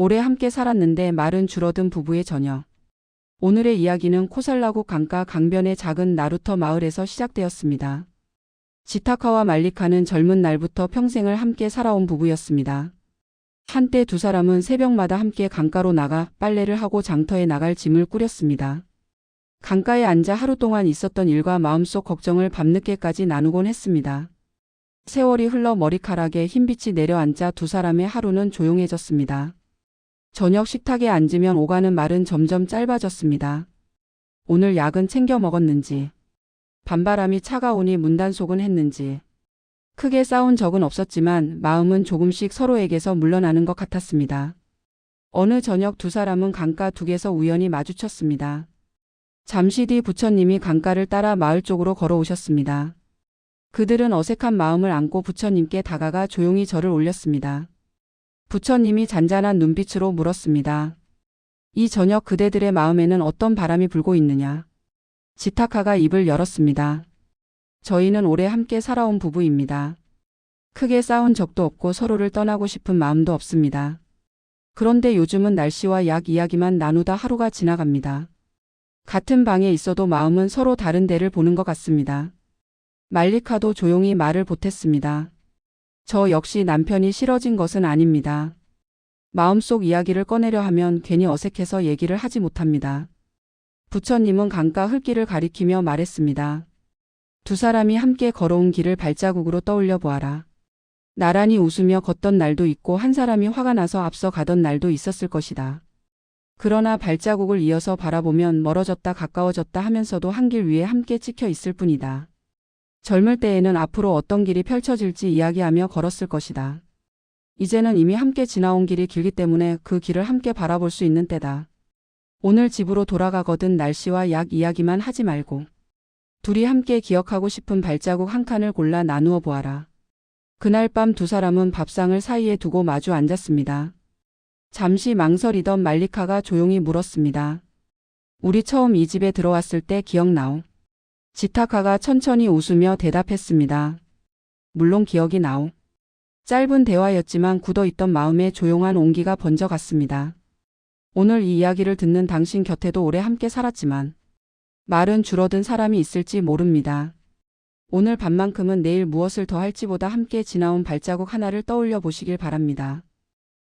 오래 함께 살았는데 말은 줄어든 부부의 저녁. 오늘의 이야기는 코살라국 강가 강변의 작은 나루터 마을에서 시작되었습니다. 지타카와 말리카는 젊은 날부터 평생을 함께 살아온 부부였습니다. 한때 두 사람은 새벽마다 함께 강가로 나가 빨래를 하고 장터에 나갈 짐을 꾸렸습니다. 강가에 앉아 하루 동안 있었던 일과 마음속 걱정을 밤늦게까지 나누곤 했습니다. 세월이 흘러 머리카락에 흰빛이 내려앉아 두 사람의 하루는 조용해졌습니다. 저녁 식탁에 앉으면 오가는 말은 점점 짧아졌습니다. 오늘 약은 챙겨 먹었는지, 밤바람이 차가우니 문단속은 했는지, 크게 싸운 적은 없었지만 마음은 조금씩 서로에게서 물러나는 것 같았습니다. 어느 저녁 두 사람은 강가 둑에서 우연히 마주쳤습니다. 잠시 뒤 부처님이 강가를 따라 마을 쪽으로 걸어오셨습니다. 그들은 어색한 마음을 안고 부처님께 다가가 조용히 절을 올렸습니다. 부처님이 잔잔한 눈빛으로 물었습니다. 이 저녁 그대들의 마음에는 어떤 바람이 불고 있느냐? 지타카가 입을 열었습니다. 저희는 오래 함께 살아온 부부입니다. 크게 싸운 적도 없고 서로를 떠나고 싶은 마음도 없습니다. 그런데 요즘은 날씨와 약 이야기만 나누다 하루가 지나갑니다. 같은 방에 있어도 마음은 서로 다른 데를 보는 것 같습니다. 말리카도 조용히 말을 보탰습니다. 저 역시 남편이 싫어진 것은 아닙니다. 마음속 이야기를 꺼내려 하면 괜히 어색해서 얘기를 하지 못합니다. 부처님은 강가 흙길을 가리키며 말했습니다. 두 사람이 함께 걸어온 길을 발자국으로 떠올려 보아라. 나란히 웃으며 걷던 날도 있고 한 사람이 화가 나서 앞서 가던 날도 있었을 것이다. 그러나 발자국을 이어서 바라보면 멀어졌다 가까워졌다 하면서도 한 길 위에 함께 찍혀 있을 뿐이다. 젊을 때에는 앞으로 어떤 길이 펼쳐질지 이야기하며 걸었을 것이다. 이제는 이미 함께 지나온 길이 길기 때문에 그 길을 함께 바라볼 수 있는 때다. 오늘 집으로 돌아가거든 날씨와 약 이야기만 하지 말고 둘이 함께 기억하고 싶은 발자국 한 칸을 골라 나누어 보아라. 그날 밤 두 사람은 밥상을 사이에 두고 마주 앉았습니다. 잠시 망설이던 말리카가 조용히 물었습니다. 우리 처음 이 집에 들어왔을 때 기억나오? 지타카가 천천히 웃으며 대답했습니다. 물론 기억이 나오. 짧은 대화였지만 굳어있던 마음에 조용한 온기가 번져갔습니다. 오늘 이 이야기를 듣는 당신 곁에도 오래 함께 살았지만 말은 줄어든 사람이 있을지 모릅니다. 오늘 밤만큼은 내일 무엇을 더 할지보다 함께 지나온 발자국 하나를 떠올려 보시길 바랍니다.